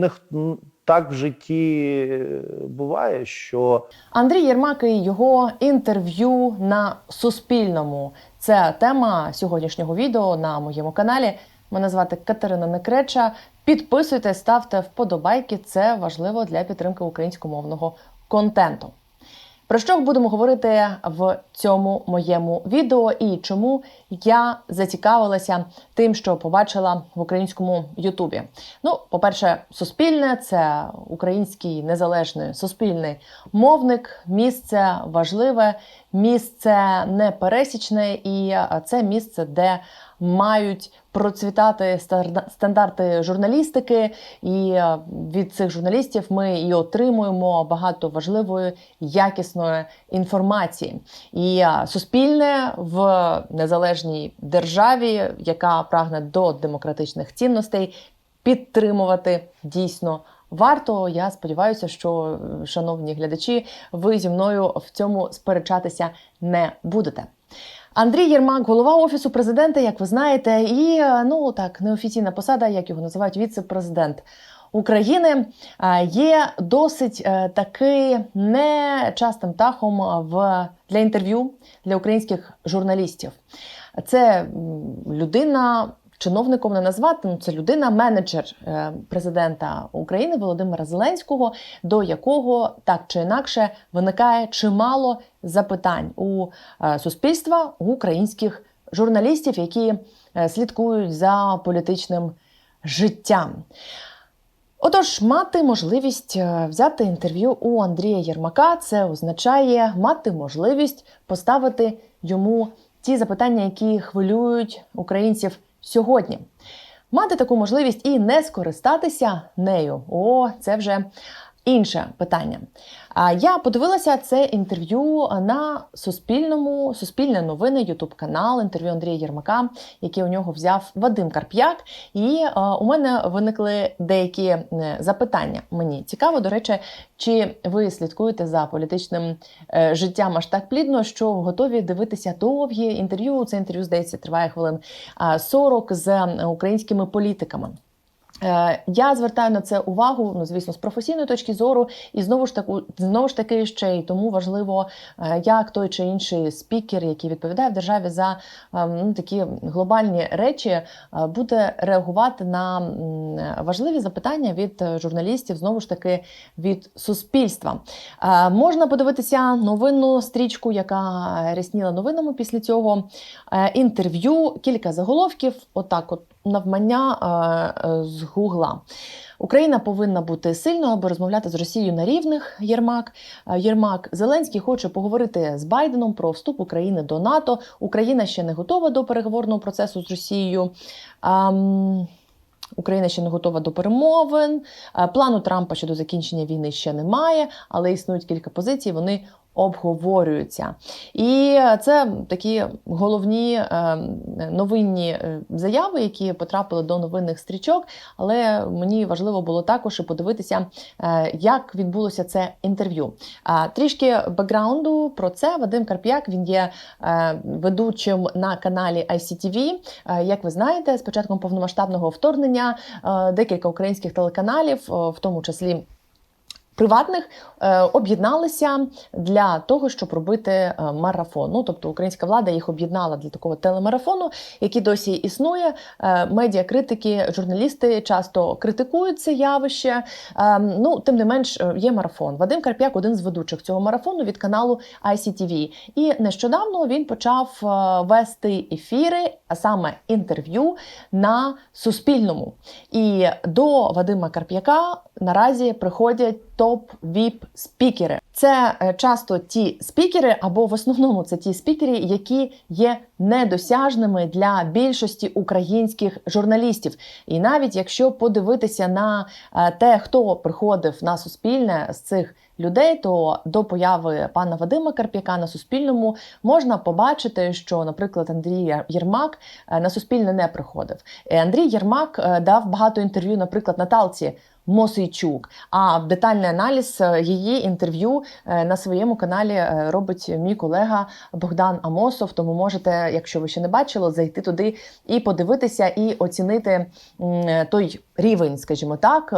не так в житті е, буває, що Андрій Єрмак і його інтерв'ю на Суспільному. Це тема сьогоднішнього відео на моєму каналі. Мене звати Катерина Некреча. Підписуйтесь, ставте вподобайки. Це важливо для підтримки українськомовного контенту. Про що будемо говорити в цьому моєму відео і чому я зацікавилася тим, що побачила в українському Ютубі? Ну, по-перше, суспільне це український незалежний суспільний мовник, місце важливе, місце непересічне, і це місце, де мають процвітати стандарти журналістики, і е, від цих журналістів ми і отримуємо багато важливої якісної інформації. І е, суспільне в незалежній державі, яка прагне до демократичних цінностей, підтримувати дійсно. Варто, я сподіваюся, що, шановні глядачі, ви зі мною в цьому сперечатися не будете. Андрій Єрмак, голова офісу президента, як ви знаєте, і е, ну так неофіційна посада, як його називають, віце-президент України, е, є досить е, таки нечастим птахом в для інтерв'ю для українських журналістів. Це людина. Чиновником не назвати, ну це людина, менеджер е, президента України Володимира Зеленського, до якого так чи інакше виникає чимало запитань у е, суспільства, у українських журналістів, які е, слідкують за політичним життям. Отож, мати можливість е, взяти інтерв'ю у Андрія Єрмака, це означає мати можливість поставити йому ті запитання, які хвилюють українців сьогодні. Мати таку можливість і не скористатися нею. О, це вже інше питання. А я подивилася це інтерв'ю на Суспільному, Суспільне новини, Ютуб канал, інтерв'ю Андрія Єрмака, яке у нього взяв Вадим Карп'як. І е, у мене виникли деякі е, запитання. Мені цікаво, до речі, чи ви слідкуєте за політичним е, життям аж так плідно, що готові дивитися довгі інтерв'ю. Це інтерв'ю, здається, триває хвилин а, 40 з українськими політиками. Е, Я звертаю на це увагу, ну звісно, з професійної точки зору, і знову ж таку, знову ж таки, ще й тому важливо, е, як той чи інший спікер, який відповідає в державі за е, ну, такі глобальні речі, е, буде реагувати на важливі запитання від журналістів, знову ж таки від суспільства. Можна подивитися новинну стрічку, яка рясніла новинами після цього інтерв'ю, кілька заголовків. Отак, от навмання з Гугла. Україна повинна бути сильною, аби розмовляти з Росією на рівних. Єрмак Е, Єрмак Зеленський хоче поговорити з Байденом про вступ України до НАТО. Україна ще не готова до переговорного процесу з Росією. Ам, Україна ще не готова до перемовин. Е, Плану Трампа щодо закінчення війни ще немає, але існують кілька позицій. Вони обговорюються. І це такі головні е, новинні е, заяви, які потрапили до новинних стрічок. Але мені важливо було також і подивитися, е, як відбулося це інтерв'ю. Трішки бекграунду про це Вадим Карп'як. Він є е, ведучим на каналі ICTV. Як ви знаєте, з початком повномасштабного вторгнення декілька українських телеканалів, в тому числі. Приватних е, об'єдналися для того, щоб робити е, марафон. Ну, тобто українська влада їх об'єднала для такого телемарафону, який досі існує. Е, медіакритики, журналісти часто критикують це явище. Е, ну, тим не менш, є марафон. Вадим Карп'як один з ведучих цього марафону від каналу ICTV. І нещодавно він почав вести ефіри, а саме інтерв'ю на Суспільному. І до Вадима Карп'яка наразі приходять топ-віп спікери. Це е, часто ті спікери, або в основному це ті спікери, які є недосяжними для більшості українських журналістів. І навіть якщо подивитися на е, те, хто приходив на суспільне з цих людей, то до появи пана Вадима Карп'яка на Суспільному можна побачити, що, наприклад, Андрій Єрмак е, на Суспільне не приходив. Андрій Єрмак дав багато інтерв'ю, наприклад, Наталці Мосейчук. А детальний аналіз е, її інтерв'ю е, на своєму каналі е, робить мій колега Богдан Амосов. Тому можете, якщо ви ще не бачили, зайти туди і подивитися, і оцінити той рівень, скажімо так,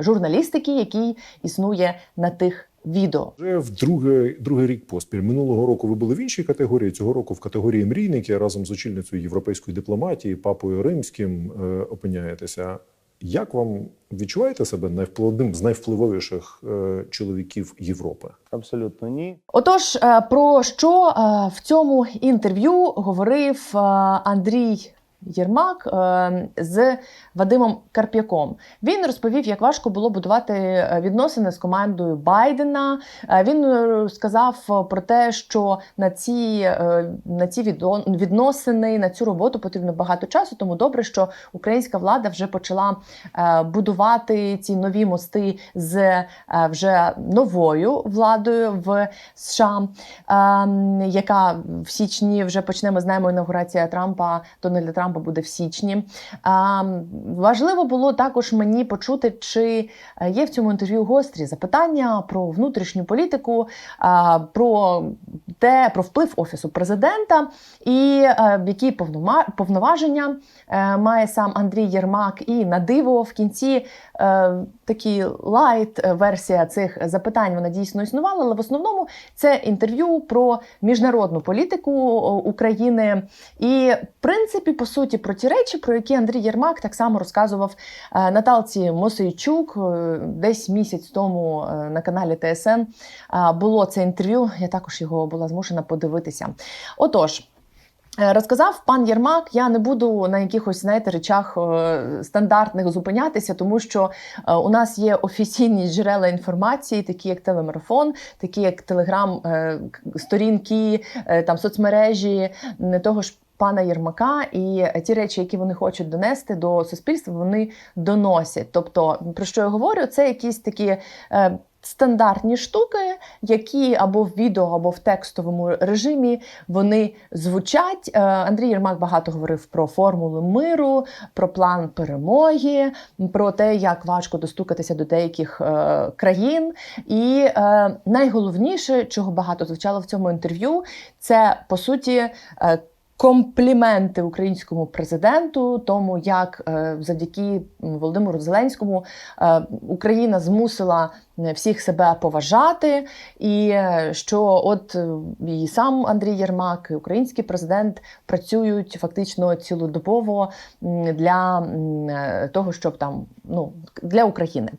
журналістики, який існує на тих відео. Вже в другий, другий рік поспіль минулого року ви були в іншій категорії. Цього року в категорії мрійники разом з очільницею європейської дипломатії, папою римським е, опиняєтеся. Як вам відчуваєте себе найвпливним з найвпливовіших е, чоловіків Європи? Абсолютно ні. Отож, е, про що е, в цьому інтерв'ю говорив е, Андрій Єрмак е, з Вадимом Карп'яком? Він розповів, як важко було будувати е, відносини з командою Байдена. Е, Він сказав про те, що на ці, на ці відносини, на цю роботу потрібно багато часу. Тому добре, що українська влада вже почала будувати ці нові мости з вже новою владою в США, ем, яка в січні вже почне. Ми знаємо, інаугурація Трампа Дональда Трампа буде в січні. А, важливо було також мені почути, чи е, є в цьому інтерв'ю гострі запитання про внутрішню політику, а, про те, про вплив офісу президента і а, які повнома- повноваження е, має сам Андрій Єрмак. І на диво в кінці е, такі лайт версія цих запитань вона дійсно існувала, але в основному це інтерв'ю про міжнародну політику України. І, в принципі, по суті, про ті речі, про які Андрій Єрмак так само розказував е, Наталці Мосейчук е, десь місяць тому е, на каналі ТСН е, було це інтерв'ю. Я також його була змушена подивитися. Отож. Е, Розказав пан Єрмак, я не буду на якихось знаєте речах е, стандартних зупинятися, тому що е, у нас є офіційні джерела інформації, такі як телемарафон, такі як телеграм, сторінки, там соцмережі того ж. Пана Єрмака, і ті речі, які вони хочуть донести до суспільства, вони доносять. Тобто, про що я говорю, це якісь такі стандартні штуки, які або в відео, або в текстовому режимі вони звучать. Е, Андрій Єрмак багато говорив про формулу миру, про план перемоги, про те, як важко достукатися до деяких е, країн. І е, найголовніше, чого багато звучало в цьому інтерв'ю, це по суті. Компліменти українському президенту, тому як завдяки Володимиру Зеленському Україна змусила всіх себе поважати, і е, що от е, і сам Андрій Єрмак, і український президент працюють фактично цілодобово для е, того, щоб там ну для України.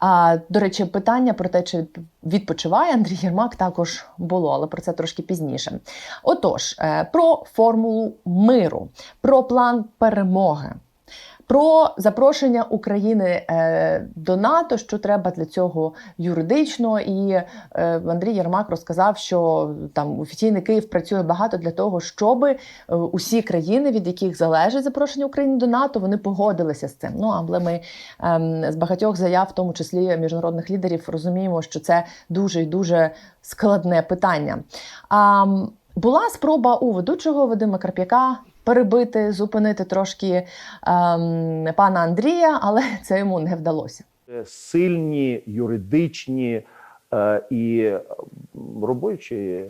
А до речі, питання про те, чи відпочиває Андрій Єрмак, також було, але про це трошки пізніше. Отож, е, про формулу миру, про план перемоги. Про запрошення України е, до НАТО, що треба для цього юридично, і е, Андрій Єрмак розказав, що там офіційний Київ працює багато для того, щоб е, усі країни, від яких залежить запрошення України до НАТО, вони погодилися з цим. Ну але ми ем, з багатьох заяв, в тому числі міжнародних лідерів, розуміємо, що це дуже і дуже складне питання. Була спроба у ведучого Вадима Карп'яка перебити, зупинити трошки ем, пана Андрія, але це йому не вдалося. Сильні, юридичні е, і робочі е,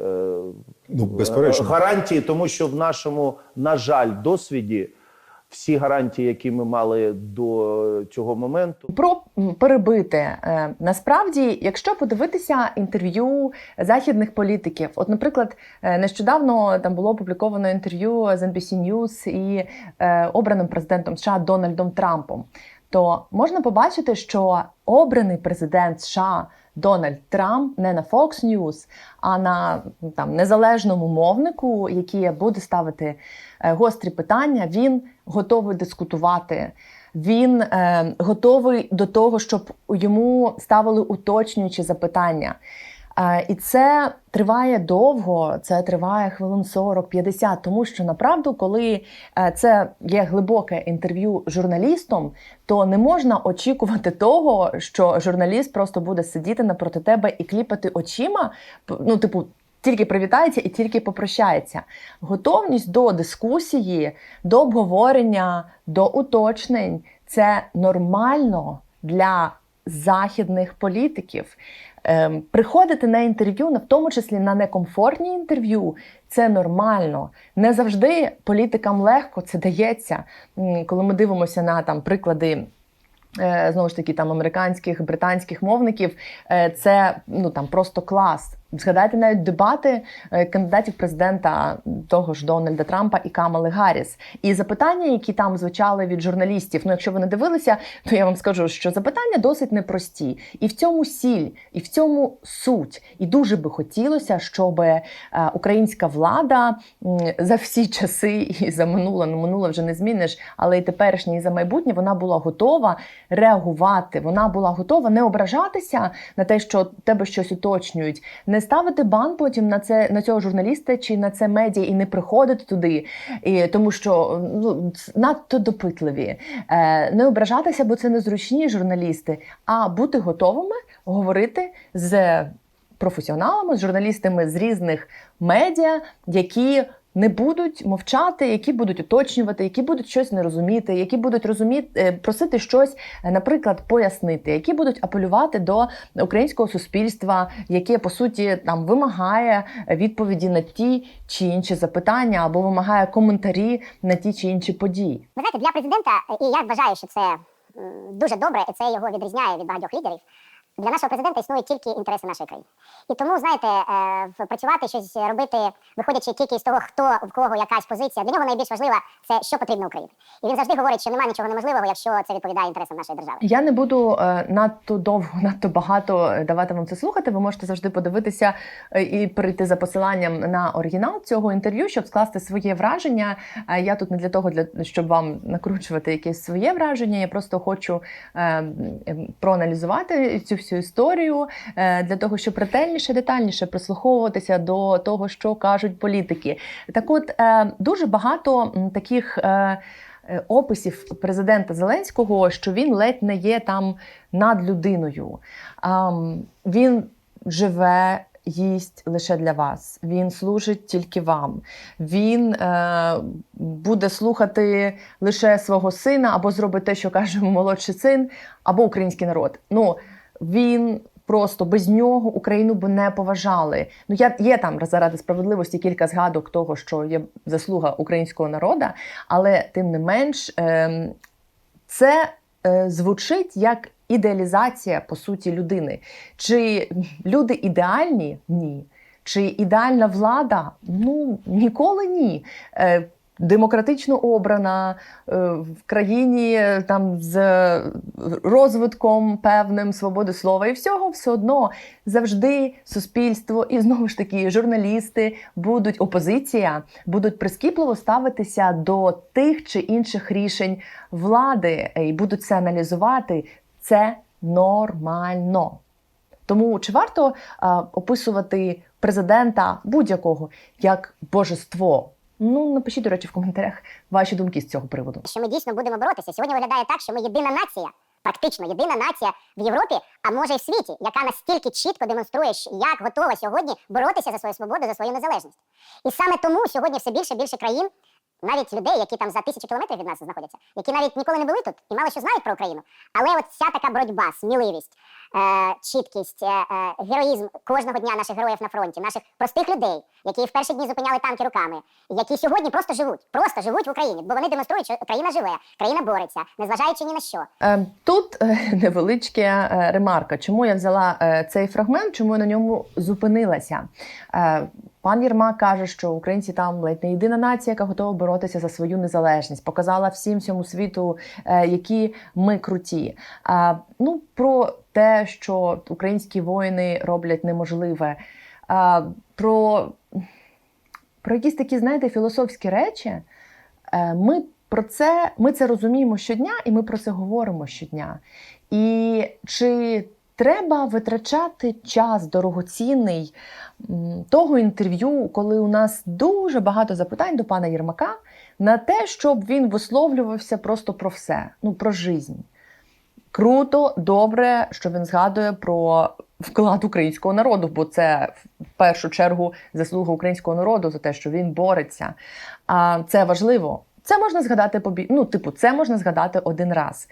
Ну, безперечно. гарантії, тому що в нашому, на жаль, досвіді всі гарантії, які ми мали до цього моменту, Про перебити Е, насправді, якщо подивитися інтерв'ю західних політиків, от, наприклад, е, нещодавно там було опубліковано інтерв'ю з NBC News і е, обраним президентом США Дональдом Трампом, то можна побачити, що обраний президент США Дональд Трамп не на Fox News, а на там незалежному мовнику, який буде ставити е, гострі питання, він готовий дискутувати. Він е, готовий до того, щоб йому ставили уточнюючі запитання. Е, і це триває довго, це триває хвилин 40-50, тому що направду, коли е, це є глибоке інтерв'ю журналістом, то не можна очікувати того, що журналіст просто буде сидіти напроти тебе і кліпати очима. Ну, типу, тільки привітається і тільки попрощається. Готовність до дискусії, до обговорення, до уточнень це нормально для західних політиків. Ем, приходити на інтерв'ю, в тому числі на некомфортні інтерв'ю, це нормально. Не завжди політикам легко це дається. Коли ми дивимося на там приклади. е, Знову ж таки, там американських, британських мовників е, це ну там просто клас. Згадайте навіть дебати е, кандидатів президента того ж Дональда Трампа і Камали Гарріс. І запитання, які там звучали від журналістів. Ну, якщо ви не дивилися, то я вам скажу, що запитання досить непрості, і в цьому сіль, і в цьому суть. І дуже би хотілося, щоб е, українська влада за всі часи і за минуле, ну минуле вже не зміниш, але і теперішнє, і за майбутнє вона була готова реагувати. Вона була готова не ображатися на те, що тебе щось уточнюють, не ставити бан потім на це на цього журналіста чи на це медіа і не приходити туди, і, тому що ну, надто допитливі. Е, не ображатися, бо це незручні журналісти, а бути готовими говорити з професіоналами, з журналістами з різних медіа, які не будуть мовчати, які будуть уточнювати, які будуть щось не розуміти, які будуть розуміти, е, просити щось, е, наприклад, пояснити, які будуть апелювати до українського суспільства, яке по суті там вимагає відповіді на ті чи інші запитання або вимагає коментарі на ті чи інші події. Ви знаєте, для президента, і я вважаю, що це дуже добре, і це його відрізняє від багатьох лідерів. Для нашого президента існують тільки інтереси нашої країни. І тому, знаєте, е, працювати, щось робити, виходячи тільки з того, хто в кого якась позиція, для нього найбільш важлива це що потрібно Україні. І він завжди говорить, що немає нічого неможливого, якщо це відповідає інтересам нашої держави. Я не буду е, надто довго, надто багато е, давати вам це слухати. Ви можете завжди подивитися і перейти за посиланням на оригінал цього інтерв'ю, щоб скласти своє враження. Я тут не для того, для щоб вам накручувати якесь своє враження. Я просто хочу проаналізувати цю всю історію е, для того, щоб ретельніше, детальніше прислуховуватися до того, що кажуть політики. Так, от е, дуже багато таких. Е, описів президента Зеленського, що він ледь не є там над людиною. Він живе. Їсть лише для вас, він служить тільки вам. Він е, буде слухати лише свого сина, або зробить те, що каже молодший син, або український народ. Ну він просто без нього Україну би не поважали. Ну я є там заради справедливості кілька згадок того, що є заслуга українського народу, але тим не менш ем, це е, звучить як ідеалізація по суті людини. Чи люди ідеальні? Ні. Чи ідеальна влада? Ну ніколи ні. Демократично обрана е, в країні е, там з розвитком певним свободи слова і всього, все одно завжди суспільство і знову ж таки журналісти будуть опозиція, будуть прискіпливо ставитися до тих чи інших рішень влади і будуть це аналізувати. Це нормально. Тому чи варто а, описувати президента будь-якого як божество? Ну напишіть, до речі, в коментарях ваші думки з цього приводу. Що ми дійсно будемо боротися. Сьогодні виглядає так, що ми єдина нація, практично єдина нація в Європі, а може й в світі, яка настільки чітко демонструє, як готова сьогодні боротися за свою свободу, за свою незалежність. І саме тому сьогодні все більше і більше країн, навіть людей, які там за тисячу кілометрів від нас знаходяться, які навіть ніколи не були тут і мало що знають про Україну. Але от вся така боротьба, сміливість, чіткість, е, е, героїзм кожного дня наших героїв на фронті, наших простих людей, які в перші дні зупиняли танки руками, які сьогодні просто живуть, просто живуть в Україні, бо вони демонструють, що країна живе, країна бореться, незважаючи ні на що. Е, Тут е, невеличка е, ремарка. Чому я взяла е, цей фрагмент, чому я на ньому зупинилася? Е, Пан Єрмак каже, що українці там ледь не єдина нація, яка готова боротися за свою незалежність, показала всім всьому світу, е, які ми круті. Ну про те, що українські воїни роблять неможливе, а, про, про якісь такі, знаєте, філософські речі. Е, Ми про це ми це розуміємо щодня, і ми про це говоримо щодня. І чи треба витрачати час дорогоцінний того інтерв'ю, коли у нас дуже багато запитань до пана Єрмака, на те, щоб він висловлювався просто про все, ну про жизнь. Круто, добре, що він згадує про вклад українського народу, бо це в першу чергу заслуга українського народу за те, що він бореться. А це важливо. Це можна згадати побі... ну, типу, це можна згадати один раз.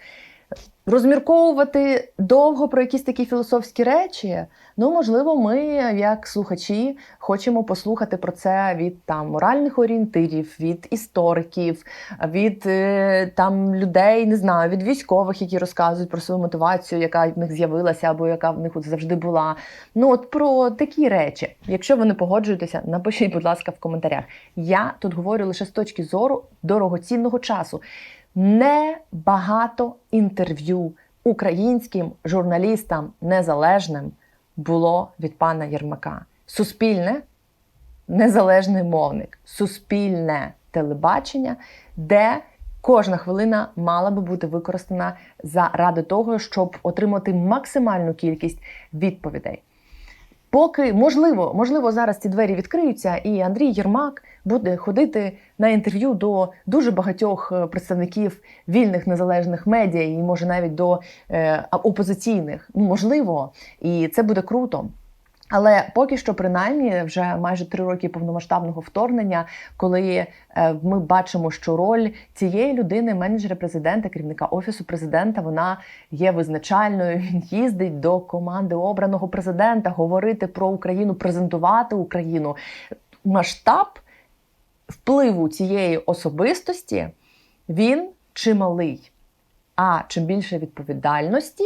Розмірковувати довго про якісь такі філософські речі. Ну, можливо, ми, як слухачі, хочемо послухати про це від там моральних орієнтирів, від істориків, від е, там людей, не знаю, від військових, які розказують про свою мотивацію, яка в них з'явилася або яка в них завжди була. Ну, от про такі речі. Якщо ви не погоджуєтеся, напишіть, будь ласка, в коментарях. Я тут говорю лише з точки зору дорогоцінного часу. Небагато інтерв'ю українським журналістам незалежним було від пана Єрмака. Суспільне незалежний мовник, суспільне телебачення, де кожна хвилина мала би бути використана заради того, щоб отримати максимальну кількість відповідей. Поки можливо, можливо, зараз ці двері відкриються, і Андрій Єрмак буде ходити на інтерв'ю до дуже багатьох е, представників вільних незалежних медіа, і може навіть до е, опозиційних. Ну, можливо, і це буде круто. Але поки що, принаймні, вже майже три роки повномасштабного вторгнення, коли е, ми бачимо, що роль цієї людини, менеджера президента, керівника офісу президента, вона є визначальною. Він їздить до команди обраного президента, говорити про Україну, презентувати Україну. Масштаб впливу цієї особистості він чималий. А чим більше відповідальності,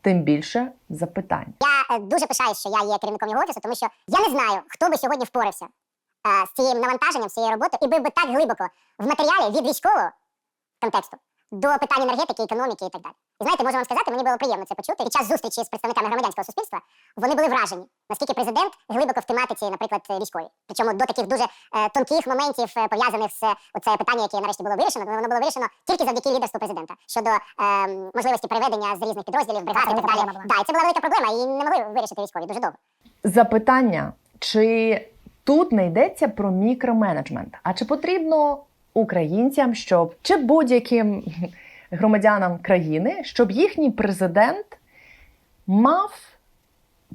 тим більше запитань. Я е, дуже пишаюсь, що я є керівником його офісу, тому що я не знаю, хто би сьогодні впорався е, з цією навантаженням, з цією роботою, і бив би так глибоко в матеріалі від військового контексту до питань енергетики, економіки і так далі. І знаєте, можу вам сказати, мені було приємно це почути. Під час зустрічі з представниками громадянського суспільства вони були вражені, наскільки президент глибоко в тематиці, наприклад, військовій. Причому до таких дуже е, тонких моментів, е, пов'язаних з е, оце питання, яке нарешті було вирішено, воно було вирішено тільки завдяки лідерству президента щодо е, можливості переведення з різних підрозділів, бригад і так далі. Да, і це була велика проблема, і не могли вирішити військові дуже довго. Запитання: чи тут не йдеться про мікроменеджмент? А чи потрібно українцям, щоб чи будь-яким громадянам країни, щоб їхній президент мав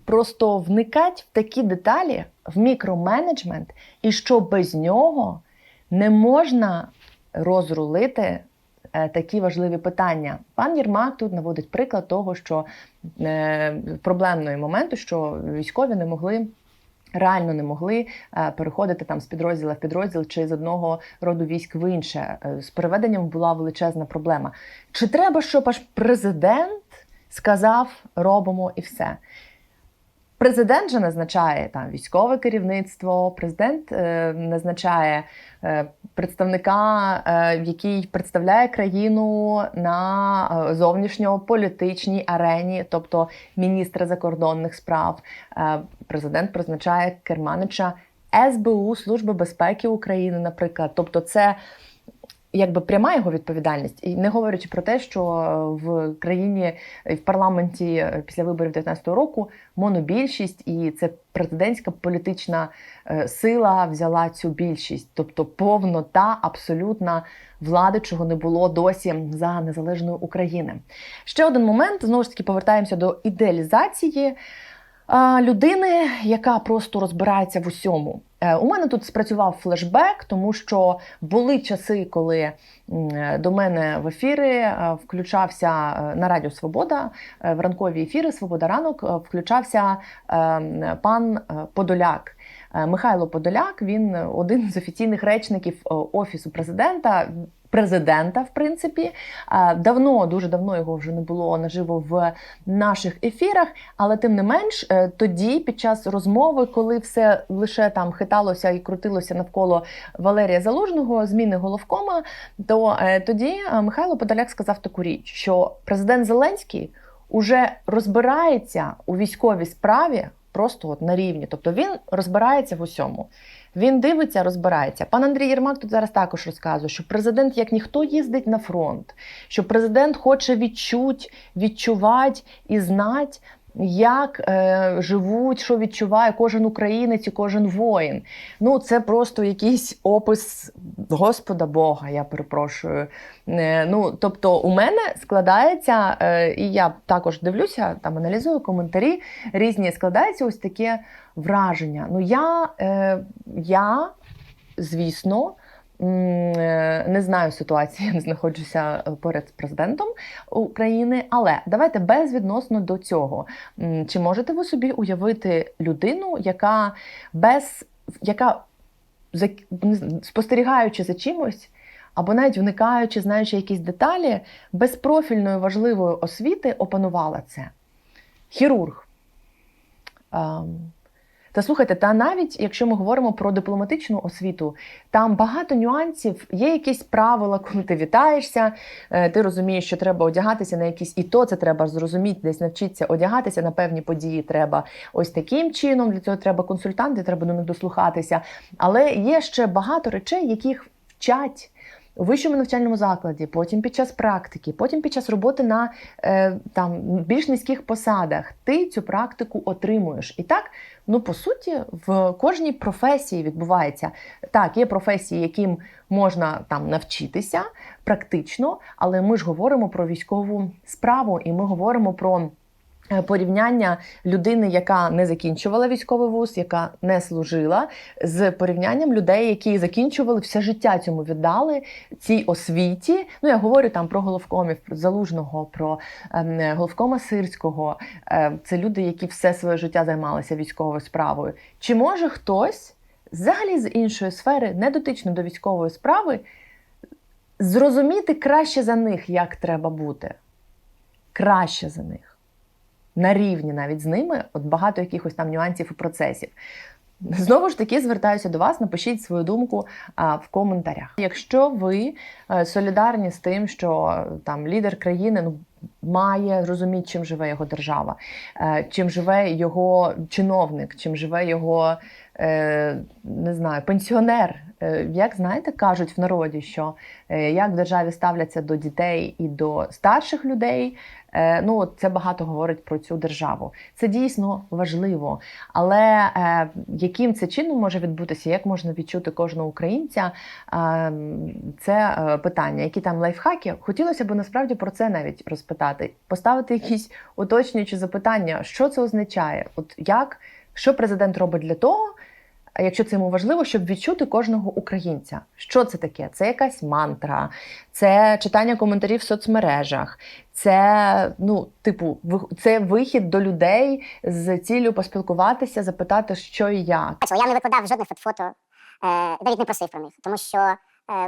просто вникати в такі деталі, в мікроменеджмент, і що без нього не можна розрулити е, такі важливі питання. Пан Єрмак тут наводить приклад того, що е, проблемної моменту, що військові не могли. Реально не могли е, переходити там з підрозділу в підрозділ чи з одного роду військ в інше. Е, З переведенням була величезна проблема. Чи треба, щоб аж президент сказав робимо і все? Президент же назначає там військове керівництво, президент е, назначає е, представника, е, який представляє країну на е, зовнішньополітичній арені, тобто міністра закордонних справ. Е, президент призначає керманича СБУ Служби безпеки України, наприклад. Тобто, це якби пряма його відповідальність, і не говорячи про те, що в країні в парламенті е, після виборів 19 року монобільшість, і це президентська політична е, сила взяла цю більшість, тобто повнота абсолютна влади, чого не було досі за незалежної України. Ще один момент знову ж таки повертаємося до ідеалізації. Людини, яка просто розбирається в усьому. Е, У мене тут спрацював флешбек, тому що були часи, коли до мене в ефіри е, включався е, на Радіо Свобода в ранкові ефіри Свобода ранок включався е, пан Подоляк. Михайло Подоляк, він один з офіційних речників офісу президента. Президента, в принципі, давно, дуже давно його вже не було наживо в наших ефірах. Але тим не менш, е, тоді, під час розмови, коли все лише там хиталося і крутилося навколо Валерія Залужного, зміни головкома, то е, тоді е, Михайло Подоляк сказав таку річ, що президент Зеленський уже розбирається у військовій справі просто от на рівні. Тобто він розбирається в усьому. Він дивиться, розбирається. Пан Андрій Єрмак тут зараз також розказує, що президент як ніхто їздить на фронт, що президент хоче відчуть, відчувати і знати, як е, живуть, що відчуває кожен українець і кожен воїн. Ну, це просто якийсь опис Господа Бога, я перепрошую. Е, ну, тобто, у мене складається, е, і я також дивлюся, там аналізую коментарі різні, складається ось таке враження. Ну, я, е, я звісно, Не знаю ситуації, не знаходжуся е, поряд з президентом України, але давайте безвідносно до цього. Чи можете ви собі уявити людину, яка без яка спостерігаючи за чимось, або навіть вникаючи, знаючи якісь деталі, без профільної важливої освіти опанувала це? Хірург. Та слухайте, та навіть якщо ми говоримо про дипломатичну освіту, там багато нюансів, є якісь правила, коли ти вітаєшся, е, ти розумієш, що треба одягатися на якісь, і то це треба зрозуміти, десь навчитися одягатися на певні події. Треба ось таким чином. Для цього треба консультанти, треба до них дослухатися. Але є ще багато речей, яких вчать. У вищому навчальному закладі, потім під час практики, потім під час роботи на е, там більш низьких посадах, ти цю практику отримуєш. І так, ну по суті, в кожній професії відбувається так. Є професії, яким можна там навчитися практично, але ми ж говоримо про військову справу, і ми говоримо про. Е, Порівняння людини, яка не закінчувала військовий вуз, яка не служила, з порівнянням людей, які закінчували все життя цьому віддали цій освіті. Ну я говорю там про головкомів, про залужного, про ем, головкома сирського. Е, це люди, які все своє життя займалися військовою справою. Чи може хтось взагалі з іншої сфери, не дотично до військової справи, зрозуміти краще за них, як треба бути? Краще за них. На рівні навіть з ними, от багато якихось там нюансів і процесів. Знову ж таки, звертаюся до вас, напишіть свою думку а, в коментарях. Якщо ви е, солідарні з тим, що е, там лідер країни ну, має розуміти, чим живе його держава, е, чим живе його чиновник, чим живе його е, не знаю, пенсіонер. Як знаєте, кажуть в народі, що як в державі ставляться до дітей і до старших людей, ну це багато говорить про цю державу. Це дійсно важливо. Але е, яким це чином може відбутися, як можна відчути кожного українця? Е, це е, питання, які там лайфхаки. Хотілося б насправді про це навіть розпитати, поставити якісь уточнюючі запитання, що це означає, от як, що президент робить для того. Якщо це йому важливо, щоб відчути кожного українця, що це таке? Це якась мантра, це читання коментарів в соцмережах, це ну, типу, це вихід до людей з ціллю поспілкуватися, запитати, що і як. Я не викладав жодних от фото, е, навіть не просив про них, тому що е,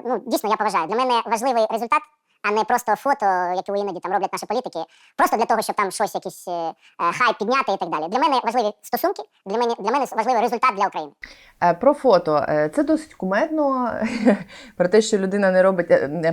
ну, дійсно я поважаю. Для мене важливий результат, а не просто фото, які іноді там роблять наші політики, просто для того, щоб там щось якийсь е, е, хайп підняти і так далі. Для мене важливі стосунки, для мене, для мене важливий результат для України. Е, Про фото Е, це досить кумедно. Про те, що людина не робить.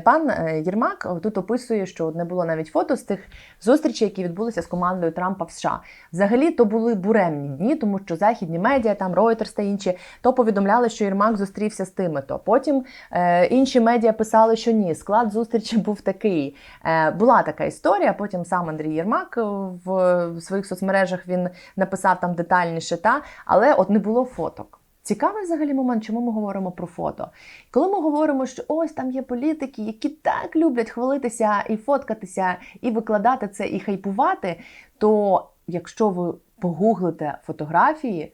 Пан Єрмак тут описує, що не було навіть фото з тих зустрічей, які відбулися з командою Трампа в США. Взагалі то були буремні дні, тому що західні медіа, там Reuters та інші, то повідомляли, що Єрмак зустрівся з тими. То потім е, інші медіа писали, що ні, склад зустрічі був такий. Е, була така історія. Потім сам Андрій Єрмак е, в, своїх соцмережах він написав там детальніше, та але от не було фоток. Цікавий взагалі момент, чому ми говоримо про фото. Коли ми говоримо, що ось там є політики, які так люблять хвалитися і фоткатися, і викладати це, і хайпувати, то якщо ви погуглите фотографії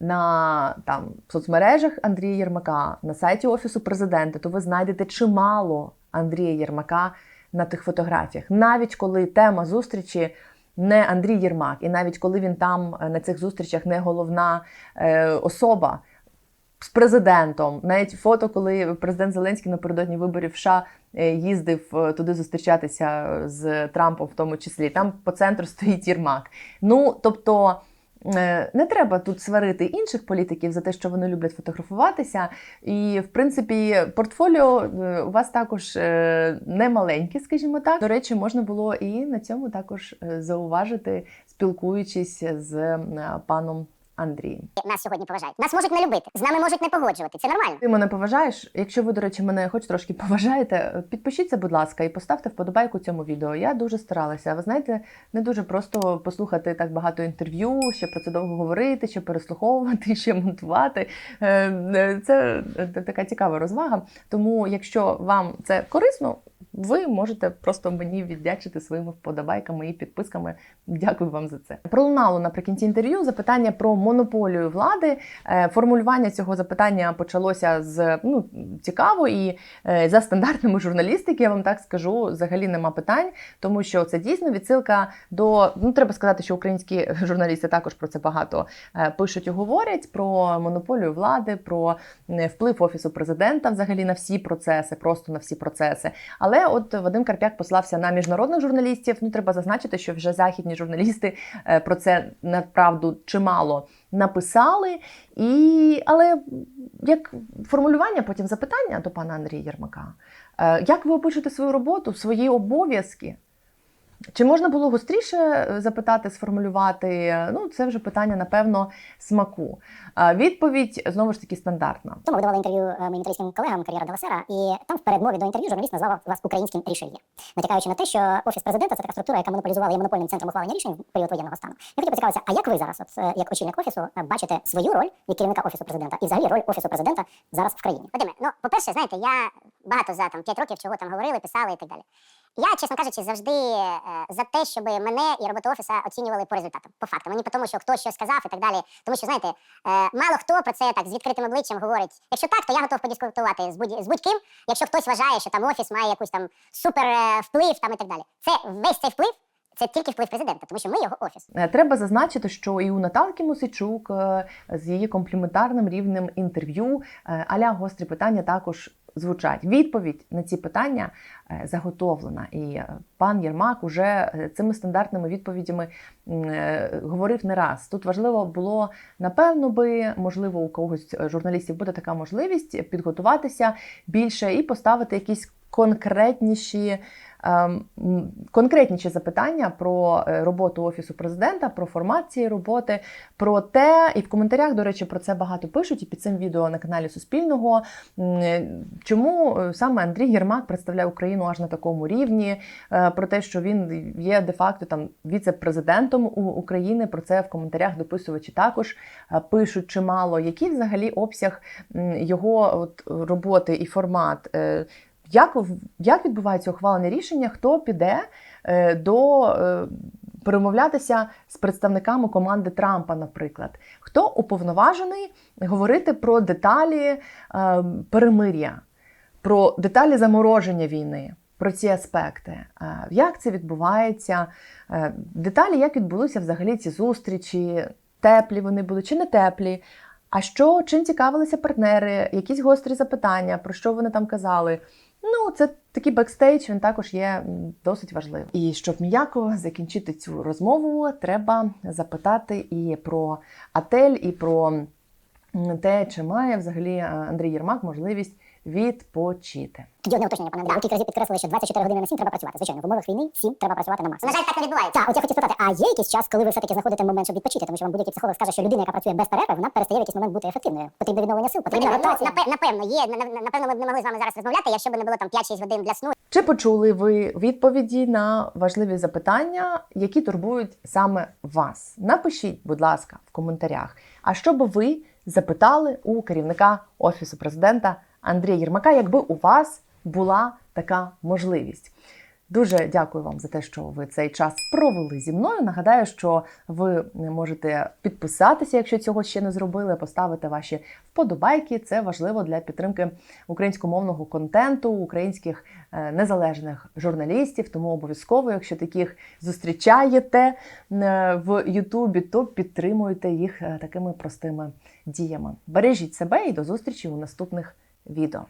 на там соцмережах Андрія Єрмака, на сайті Офісу президента, то ви знайдете чимало Андрія Єрмака на тих фотографіях, навіть коли тема зустрічі не Андрій Єрмак, і навіть коли він там е, на цих зустрічах не головна е, особа з президентом, навіть фото, коли президент Зеленський напередодні виборів США е, їздив е, туди зустрічатися з Трампом, в тому числі, там по центру стоїть Єрмак. Ну тобто. Е, Не треба тут сварити інших політиків за те, що вони люблять фотографуватися. І, в принципі, портфоліо е, у вас також е, не маленьке, скажімо так. До речі, можна було і на цьому також зауважити, спілкуючись з паном Андрієм. Нас сьогодні поважають. Нас можуть не любити, з нами можуть не погоджувати. Це нормально. Ти мене поважаєш. Якщо ви, до речі, мене хоч трошки поважаєте, підпишіться, будь ласка, і поставте вподобайку цьому відео. Я дуже старалася. Ви знаєте, не дуже просто послухати так багато інтерв'ю, ще про це довго говорити, ще переслуховувати, ще монтувати. Е, е, Це е, така цікава розвага. Тому, якщо вам це корисно, ви можете просто мені віддячити своїми вподобайками і підписками. Дякую вам за це. Пролунало наприкінці інтерв'ю запитання про монополію влади. Е, Формулювання цього запитання почалося з ну цікаво і е, за стандартними журналістики, я вам так скажу, взагалі нема питань, тому що це дійсно відсилка до ну треба сказати, що українські журналісти також про це багато е, пишуть і говорять про монополію влади, про вплив офісу президента взагалі на всі процеси, просто на всі процеси. Але от Вадим Карп'як послався на міжнародних журналістів. Ну треба зазначити, що вже західні журналісти е, про це направду чимало написали. І але як формулювання потім запитання до пана Андрія Єрмака, е, як ви опишете свою роботу, свої обов'язки? Чи можна було гостріше е, запитати, сформулювати? Ну, це вже питання, напевно, смаку. Відповідь знову ж таки стандартна. Тому ви давали інтерв'ю е, моїм італійським колегам кар'єра Деласера, і там в передмові до інтерв'ю журналіст назвав вас українським рішенням, натякаючи на те, що офіс президента це така структура, яка монополізувала є монопольним центром ухвалення рішень в період воєнного стану. Я хотів поцікавитися, а як ви зараз, от е, як очільник офісу, бачите свою роль як керівника офісу президента і взагалі роль офісу президента зараз в країні? Вадиме, ну по-перше, знаєте, я багато за там 5 років чого там говорили, писали і так далі. Я, чесно кажучи, завжди е, за те, щоб мене і роботу офіса оцінювали по результатам, по фактам. А не по тому, що хтось щось сказав і так далі. Тому що, знаєте, е, мало хто про це так з відкритим обличчям говорить. Якщо так, то я готов подискутувати з будь з будь-ким. Якщо хтось вважає, що там офіс має якусь там супер е, вплив там і так далі. Це весь цей вплив. Це тільки вплив президента, тому що ми його офіс. Треба зазначити, що і у Наталки Мосичук е, з її компліментарним рівнем інтерв'ю аля гострі питання також звучать. Відповідь на ці питання е, заготовлена, і е, пан Єрмак уже е, цими стандартними відповідями говорив не раз. Тут важливо було напевно би, можливо, у когось журналістів буде така можливість підготуватися більше і поставити якісь конкретніші. Ем, Конкретніші запитання про е, роботу офісу президента, про формат цієї роботи, про те, і в коментарях, до речі, про це багато пишуть, і під цим відео на каналі Суспільного. е, Чому е, саме Андрій Єрмак представляє Україну аж на такому рівні? Про те, що він є де-факто там віце-президентом України. Про це в коментарях дописувачі також пишуть чимало. Який взагалі обсяг його от, роботи і формат? Як, як відбувається ухвалення рішення? Хто піде е, до е, перемовлятися з представниками команди Трампа, наприклад? Хто уповноважений говорити про деталі е, перемир'я, про деталі замороження війни? Про ці аспекти, як це відбувається, деталі, як відбулися взагалі ці зустрічі, теплі вони були чи не теплі. А що чим цікавилися партнери, якісь гострі запитання, про що вони там казали? Ну, це такий бекстейдж, він також є досить важливим. І щоб м'яко закінчити цю розмову, треба запитати і про Атель, і про те, чи має взагалі е, Андрій Єрмак можливість відпочити. Тоді одне уточнення, пане Андрію. Ви кілька разів підкреслили, що 24 години на 7 треба працювати. Звичайно, в умовах війни 7 треба працювати на максимум. На жаль, так не відбувається. Так, от я хотів спитати, а є якийсь час, коли ви все-таки знаходите момент, щоб відпочити? Тому що вам будь-який психолог скаже, що людина, яка працює без перерви, вона перестає в якийсь момент бути ефективною. Потрібне відновлення сил, потрібна Ну, ротація. напе- напевно, є. На- на- Напевно, ми б не могли з вами зараз розмовляти, якщо б не було там 5-6 годин для сну. Чи почули ви відповіді на важливі запитання, які турбують саме вас? Напишіть, будь ласка, в коментарях. А що би ви запитали у керівника офісу президента Андрія Єрмака, якби у вас була така можливість? Дуже дякую вам за те, що ви цей час провели зі мною. Нагадаю, що ви можете підписатися, якщо цього ще не зробили, поставити ваші вподобайки. Це важливо для підтримки українськомовного контенту, українських е, незалежних журналістів. Тому обов'язково, якщо таких зустрічаєте е, в Ютубі, то підтримуйте їх е, такими простими діями. Бережіть себе і до зустрічі у наступних відео.